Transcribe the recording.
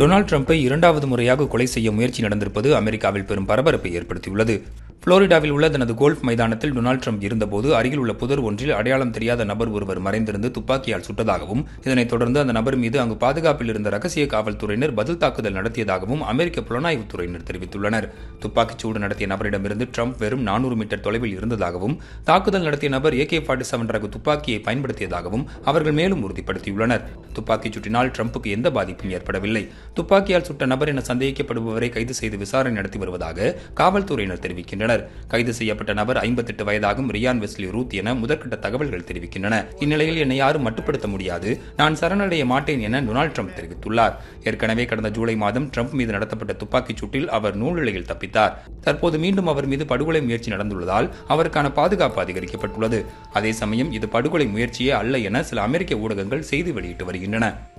Donald ட்ரம்ப்பை இரண்டாவது முறையாக கொலை செய்ய முயற்சி நடந்திருப்பது அமெரிக்காவில் பெரும் பரபரப்பை ஏற்படுத்தியுள்ளது. புளோரிடாவில் உள்ள தனது கோல்ஃப் மைதானத்தில் டொனால்டு ட்ரம்ப் இருந்தபோது அருகில் உள்ள புதர் ஒன்றில் அடையாளம் தெரியாத நபர் ஒருவர் மறைந்திருந்து துப்பாக்கியால் சுட்டதாகவும் இதனைத் தொடர்ந்து அந்த நபர் மீது அங்கு பாதுகாப்பில் இருந்த ரகசிய காவல்துறையினர் பதில் தாக்குதல் நடத்தியதாகவும் அமெரிக்க புலனாய்வுத் துறையினர் தெரிவித்துள்ளனர். துப்பாக்கிச் சூடு நடத்திய நபரிடமிருந்து ட்ரம்ப் வெறும் நானூறு மீட்டர் தொலைவில் இருந்ததாகவும் தாக்குதல் நடத்திய நபர் ஏகே ஃபார்ட்டி செவன் ரக துப்பாக்கியை பயன்படுத்தியதாகவும் அவர்கள் மேலும் உறுதிப்படுத்தியுள்ளனர். துப்பாக்கிச் சுட்டினால் ட்ரம்புக்கு எந்த பாதிப்பும் ஏற்படவில்லை. துப்பாக்கியால் சுட்ட நபர் என சந்தேகிக்கப்படுபவரை கைது செய்து விசாரணை நடத்தி வருவதாக காவல்துறையினர் தெரிவிக்கின்றனர். உள்ளனர் கைது செய்யப்பட்ட நபர் ஐம்பத்தெட்டு வயதாகும் ரியான் வெஸ்லி ரூத் என முதற்கட்ட தகவல்கள் தெரிவிக்கின்றன. இந்நிலையில் என்னை யாரும் மட்டுப்படுத்த முடியாது. நான் சரணடைய மாட்டேன் என டொனால்டு ட்ரம்ப் தெரிவித்துள்ளார். ஏற்கனவே கடந்த ஜூலை மாதம் ட்ரம்ப் மீது நடத்தப்பட்ட துப்பாக்கிச் சூட்டில் அவர் நூலிழையில் தப்பித்தார். தற்போது மீண்டும் அவர் மீது படுகொலை முயற்சி நடந்துள்ளதால் அவருக்கான பாதுகாப்பு அதிகரிக்கப்பட்டுள்ளது. அதே சமயம் இது படுகொலை முயற்சியே அல்ல என சில அமெரிக்க ஊடகங்கள் செய்தி வெளியிட்டு வருகின்றன.